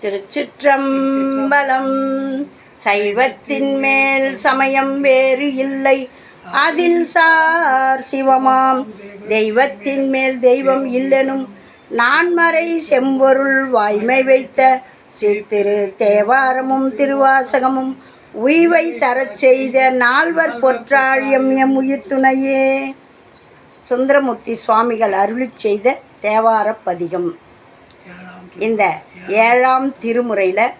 திருச்சிற்றம்பலம். சைவத்தின் மேல் சமயம் வேறு இல்லை. அதில் சார் சிவமாம். தெய்வத்தின் மேல் தெய்வம் இல்லெனும் நான்மறை செம்பொருள் வாய்மை வைத்த சிறு தேவாரமும் திருவாசகமும் உய்வை தரச் செய்த நால்வர் பொற்றாழியம் எம் உயிர் துணையே. சுந்தரமூர்த்தி சுவாமிகள் அருளி செய்த தேவார பதிகம். இந்த ஏழாம் திருமுறையில்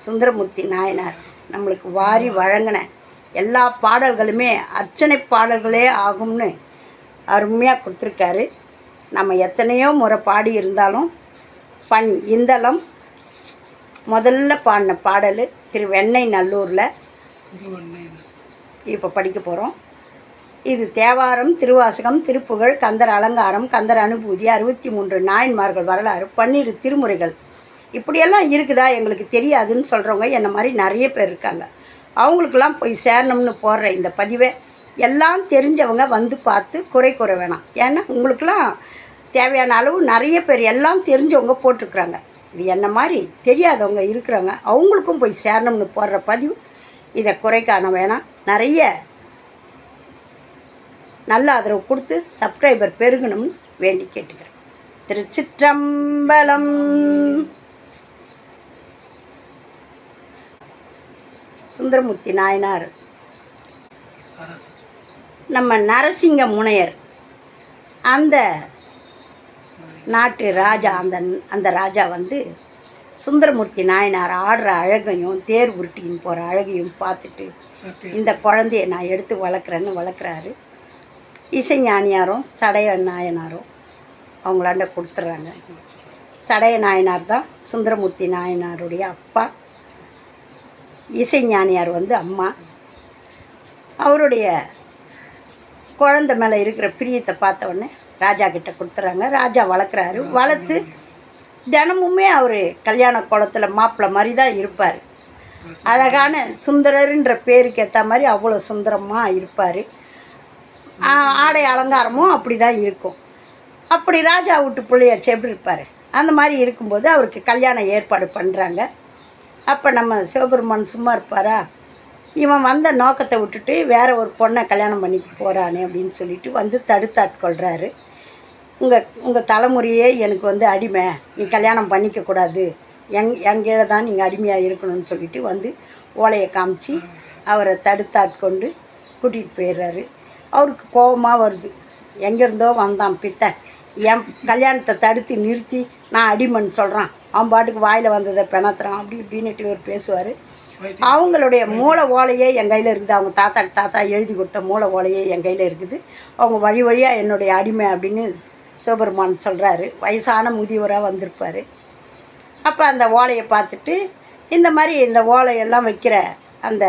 சுந்தரமூர்த்தி நாயனார் நம்மளுக்கு வாரி வழங்கின எல்லா பாடல்களுமே அர்ச்சனை பாடல்களே ஆகும்னு அருமையாக கொடுத்துருக்காரு. நம்ம எத்தனையோ முறை பாடி இருந்தாலும் பண் இந்தளம் முதல்ல பாடின பாடல் திரு வெண்ணை நல்லூரில் இப்போ படிக்க போகிறோம் இது தேவாரம் திருவாசகம் திருப்புகழ் கந்தர் அலங்காரம் கந்தர் அனுபூதி அறுபத்தி மூன்று நாயன்மார்கள் வரலாறு பன்னிரு திருமுறைகள். இப்படியெல்லாம் இருக்குதா? எங்களுக்கு தெரியாதுன்னு சொல்கிறவங்க என்ன மாதிரி நிறைய பேர் இருக்காங்க. அவங்களுக்கெல்லாம் போய் சேரணும்னு போடுற இந்த பதிவை எல்லாம் தெரிஞ்சவங்க வந்து பார்த்து குறை கூற வேணாம். ஏன்னா உங்களுக்கெல்லாம் தேவையான அளவு நிறைய பேர் எல்லாம் தெரிஞ்சவங்க போட்டிருக்குறாங்க. இது என்ன மாதிரி தெரியாதவங்க இருக்கிறாங்க. அவங்களுக்கும் போய் சேரணும்னு போடுற பதிவு இதை குறைக்கான வேணாம். நிறைய நல்ல ஆதரவு கொடுத்து சப்ஸ்கிரைபர் பெருகணும்னு வேண்டி கேட்டுக்கிறேன். திருச்சிற்றம்பலம். சுந்தரமூர்த்தி நாயனார். நம்ம நரசிங்க முனையர். அந்த நாட்டு ராஜா அந்த அந்த ராஜா வந்து சுந்தரமூர்த்தி நாயனார் ஆடுற அழகையும் தேர் உருட்டின்னு போகிற அழகையும் பார்த்துட்டு இந்த குழந்தைய நான் எடுத்து வளர்க்குறேன்னு வளர்க்குறாரு. இசைஞானியாரும் சடைய நாயனாரும் அவங்களாண்ட கொடுத்துட்றாங்க. சடைய நாயனார் தான் சுந்தரமூர்த்தி நாயனாருடைய அப்பா. இசைஞானியார் வந்து அம்மா. அவருடைய குழந்த மேலே இருக்கிற பிரியத்தை பார்த்த உடனே ராஜா கிட்ட கொடுத்துட்றாங்க. ராஜா வளர்க்குறாரு. வளர்த்து தினமுமே அவர் கல்யாண குளத்தில் மாப்பிள்ளை மாதிரி தான் இருப்பார். அழகான சுந்தரருன்ற பேருக்கு ஏற்ற மாதிரி அவ்வளோ சுந்தரமாக இருப்பார். ஆடை அலங்காரமும் அப்படி தான் இருக்கும். அப்படி ராஜா வீட்டு பிள்ளையாச்சு எப்படி இருப்பார் அந்த மாதிரி இருக்கும்போது அவருக்கு கல்யாணம் ஏற்பாடு பண்ணுறாங்க அப்போ நம்ம சிவபெருமான் சும்மா இருப்பாரா? இவன் வந்த நோக்கத்தை விட்டுட்டு வேற ஒரு பொண்ணை கல்யாணம் பண்ணிக்க போகிறானே அப்படின்னு சொல்லிட்டு வந்து தடுத்தாட்கொள்கிறாரு உங்கள் உங்கள் தலைமுறையே எனக்கு வந்து அடிமை. நீ கல்யாணம் பண்ணிக்கக்கூடாது எங் எங்கேயே தான் நீங்கள் அடிமையாக இருக்கணும்னு சொல்லிட்டு வந்து ஓலையை காமிச்சு அவரை தடுத்தாட்கொண்டு கூட்டிகிட்டு போயிடுறாரு. அவருக்கு கோபமாக வருது. எங்கேருந்தோ வந்தான் பித்தன் என் கல்யாணத்தை தடுத்து நிறுத்தி நான் அடிமைன்னு சொல்கிறான் அவன் பாட்டுக்கு வாயில் வந்ததை பிணத்துறான். அப்படி இப்படின்னுட்டு இவர் பேசுவார். அவங்களுடைய மூளை ஓலையே என் கையில் இருக்குது. அவங்க தாத்தாக்கு தாத்தா எழுதி கொடுத்த மூளை ஓலையே என் கையில் இருக்குது. அவங்க வழி வழியாக என்னுடைய அடிமை அப்படின்னு சிவபெருமான் சொல்கிறாரு வயசான முதியவராக வந்திருப்பார். அப்போ அந்த ஓலையை பார்த்துட்டு இந்த மாதிரி இந்த ஓலையெல்லாம் வைக்கிற அந்த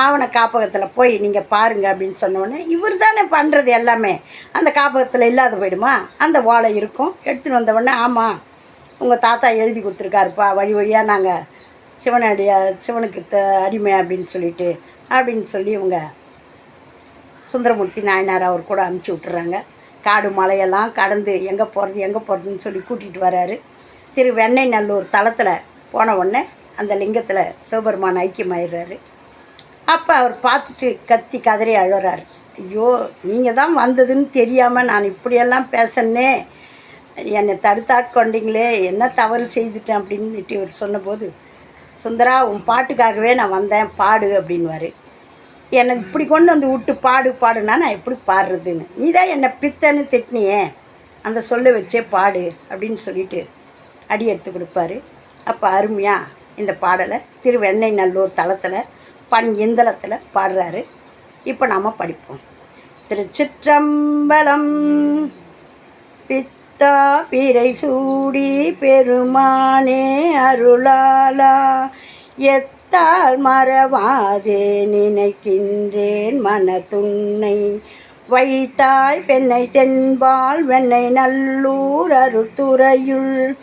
ஆவண காப்பகத்தில் போய் நீங்கள் பாருங்கள் அப்படின்னு சொன்னோடனே இவர் தானே பண்ணுறது எல்லாமே. அந்த காப்பகத்தில் இல்லாத போயிடுமா? அந்த ஓலை இருக்கும். எடுத்துகிட்டு வந்தவொடனே ஆமாம் உங்கள் தாத்தா எழுதி கொடுத்துருக்காருப்பா வழி வழியாக நாங்கள் சிவனடிய சிவனுக்கு த அடிமை அப்படின்னு சொல்லிட்டு அப்படின்னு சொல்லி இவங்க சுந்தரமூர்த்தி நாயனார் அவர் கூட அனுப்பிச்சி விட்டுறாங்க. காடு மலையெல்லாம் கடந்து எங்கே போகிறது எங்கே போகிறதுன்னு சொல்லி கூட்டிகிட்டு வராரு. திரு வெண்ணை நல்லூர் தளத்தில் போன உடனே அந்த லிங்கத்தில் சிவபெருமான் ஐக்கியமாயிடுறாரு. அப்போ அவர் பார்த்துட்டு கத்தி கதறி அழுறாரு. ஐயோ நீங்கள் தான் வந்ததுன்னு தெரியாமல் நான் இப்படியெல்லாம் பேசனே. என்னை தடுத்தாட்கொண்டீங்களே என்ன தவறு செய்துட்டேன் அப்படின்னுட்டு இவர் சொன்னபோது சுந்தரா உன் பாட்டுக்காகவே நான் வந்தேன் பாடு அப்படின்வார் என்னை இப்படி கொண்டு வந்து விட்டு பாடு பாடுனா நான் எப்படி பாடுறதுன்னு? நீ தான் என்னை பித்தன்னு திட்டினியே. அந்த சொல்ல வச்சே பாடு அப்படின்னு சொல்லிட்டு அடி எடுத்து கொடுப்பாரு. அப்போ அருமையாக இந்த பாடலை திருவெண்ணெய் நல்லூர் தளத்தில் பண் இந்தளத்தில் பாடுறாரு? இப்போ நாம் படிப்போம். திருச்சிற்றம்பலம் பித்தா பிறை சூடி பெருமானே அருளாலா எத்தால் மறவாதே நினைக்கின்றேன் மனத்துன்னை வைத்தாய் பெண்ணை தென்பால் வெண்ணை நல்லூர் அருத்துறையுள்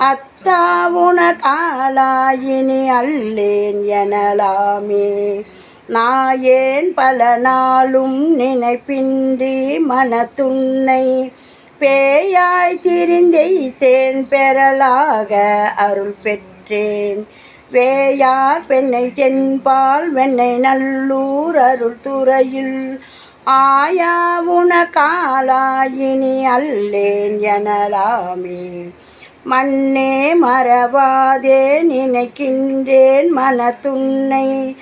அத்தாவுன காலாயினி அல்லேன் எனலாமே. நாயேன் பல நாளும் நினைப்பின்றி மனத்துன்னை பேயாய் திரிந்தெய்தேன் பெறலாக அருள் பெற்றேன். வேயார் பெண்ணை தென்பால் வெண்ணை நல்லூர் அருள் துறையில். ஆயா உன காலாயினி அல்லேன் எனலாமே. மண்ணே மறவாதே நினைக்கின்றேன் மனத்துன்னை.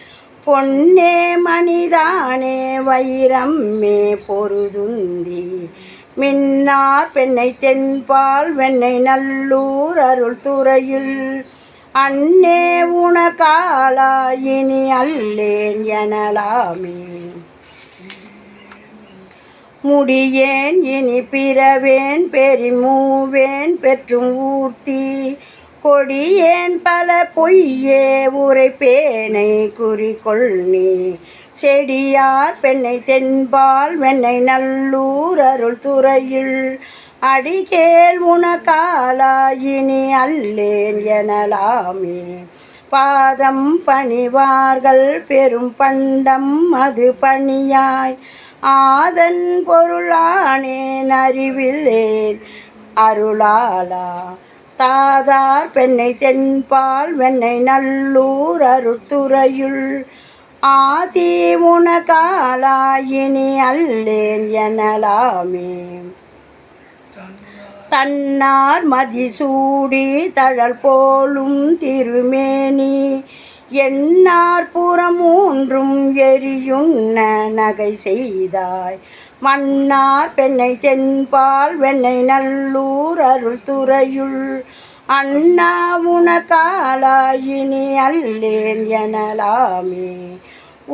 பொன்னே மணிதானே வைரம்மே பொருதுந்தி. மின்னார் பெண்ணை தென்பால் வெண்ணை நல்லூர் அருள் துறையில். அன்னே உனக்காலாயினி அல்லேன் எனலாமே. முடியேன் இனி பிறவேன் பெரின் பெற்றும் ஊர்த்தி. கொடியேன் பல பொய்யே உரைப்பேனை குறிக்கொள் நீ. செடியார் பெண்ணை தென்பால் வெண்ணை நல்லூர் அருள் துறையில். அடிகேல் உனக்காலாயினி அல்லேன் எனலாமே. பாதம் பணிவார்கள் பெரும் பண்டம் அது பணியாய். ஆதன் பொருளானேன் அறிவில்லேன் அருளாலா தாதார் பெண்ணை தென்பால் வெண்ணை நல்லூர் அருத்துறையுள் ஆதி உனகாலாயினி அல்லேன் எனலாமே. தன்னார் மதிசூடி தழல் போலும் திருமேனி என்னார் புறமூன்றும் எரியுண்ண நகை செய்தாய். மன்னார் பெண்ணை தென்பால் வெண்ணை நல்லூர் அருள் துறையுள். அண்ணா உனக்காலாயினி அல்லேன் எனலாமே.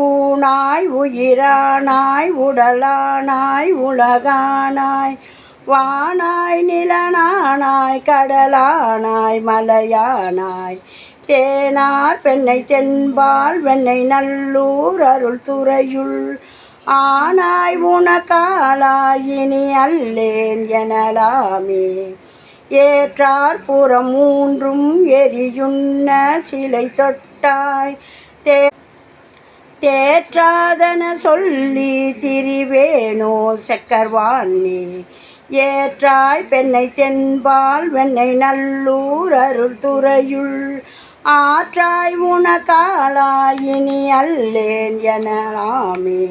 ஊனாய் உயிரானாய் உடலானாய் உலகானாய். வானாய் நிலனானாய் கடலானாய் மலையானாய். தேனார் பெண்ணை தென்பால் வெண்ணை நல்லூர் அருள் துறையுள். ஆனாய் உனக்காலாயினி அல்லேன் எனலாமே. ஏற்றார் புறம் மூன்றும் எரியுண்ண சிலை தொட்டாய். தே தேற்றாதன சொல்லி திரிவேணோ செக்கர்வாணி ஏற்றாய் பெண்ணை தென்பால் வெண்ணை நல்லூர் அருள் துறையுள். ஆற்றாய் உனக்காலாயினி அல்லேன் எனலாமே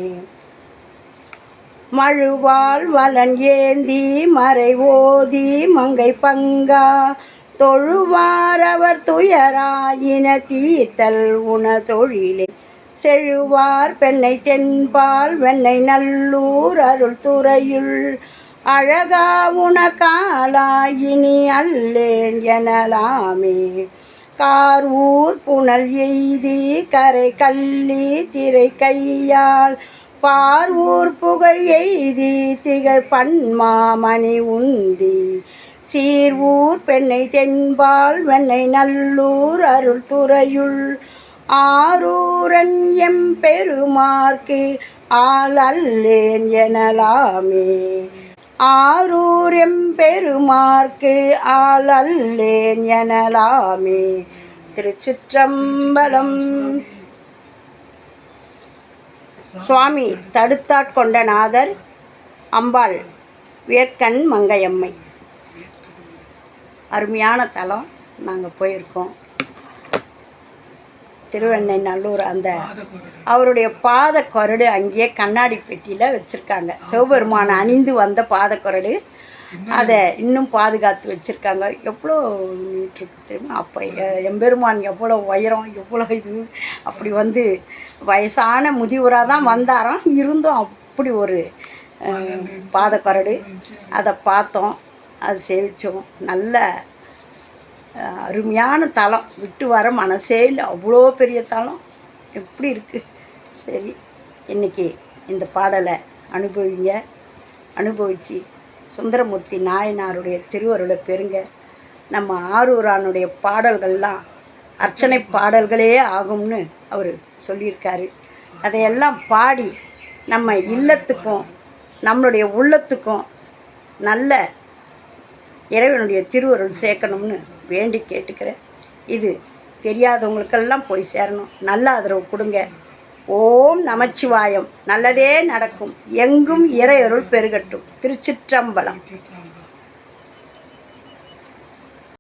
மழுவாள் வலன் ஏந்தி மறை ஓதி மங்கை பங்கா தொழுவாரவர் துயராயின தீர்த்தல் உன தொழிலே. செழுவார் பெண்ணை தென்பால் வெண்ணை நல்லூர் அருள் துறையுள். அழகா உனக்காலாயினி அல்லேன் எனலாமே கார் ஊர் புனல் எய்தி கரை கள்ளி திரை கையால். பார் ஊர் புகழ் எய்தி திகழ் பன்மாமணி உந்தி. சீர் ஊர் பெண்ணை தென்பால் வெண்ணை நல்லூர் அருள் துறையுள். ஆரூரன் எம் பெருமார்க்கு ஆள் எனலாமே. ஆரூர் எம்பெருமார்க்கு ஆளல்லேன் எனலாமே திருச்சிற்றம்பலம். சுவாமி தடுத்தாட்கொண்ட நாதர் அம்பாள் வேர்க்கண் மங்கையம்மை. அருமையான தலம். நாங்கள் போயிருக்கோம். திருவெண்ணை நல்லூர் அந்த அவருடைய பாத குரடு அங்கேயே கண்ணாடி பெட்டியில் வச்சுருக்காங்க. சிவபெருமான் அணிந்து வந்த பாத குரடு. அதை இன்னும் பாதுகாத்து வச்சுருக்காங்க. எவ்வளோ மீட்ருக்கு தெரியுமா? அப்போ எ- எம்பெருமான் எவ்வளோ உயரம் எவ்வளோ இது? அப்படி வந்து வயசான முதியவராக தான் வந்தாராம். இருந்தும் அப்படி ஒரு பாத குரடு. அதை பார்த்தோம். அது சேவித்தோம் நல்ல அருமையான தலம் விட்டு வர மனசே இல்லை. அவ்வளோ பெரிய தலம் எப்படி இருக்குது சரி இன்னைக்கு இந்த பாடலை அனுபவிங்க. அனுபவித்து சுந்தரமூர்த்தி நாயனாருடைய திருவருளை பெறுங்க. நம்ம ஆரூரானுடைய பாடல்கள்லாம் அர்ச்சனை பாடல்களே ஆகும்னு அவர் சொல்லியிருக்காரு. அதையெல்லாம் பாடி நம்ம இல்லத்துக்கும் நம்மளுடைய உள்ளத்துக்கும் நல்ல இறைவனுடைய திருவருள் சேர்க்கணும்னு வேண்டி கேட்டுக்கிறேன். இது தெரியாதவங்களுக்கெல்லாம் போய் சேரணும். நல்ல ஆதரவு கொடுங்க. ஓம் நமச்சிவாயம். நல்லதே நடக்கும். எங்கும் இறையருள் பெருகட்டும். திருச்சிற்றம்பலம்.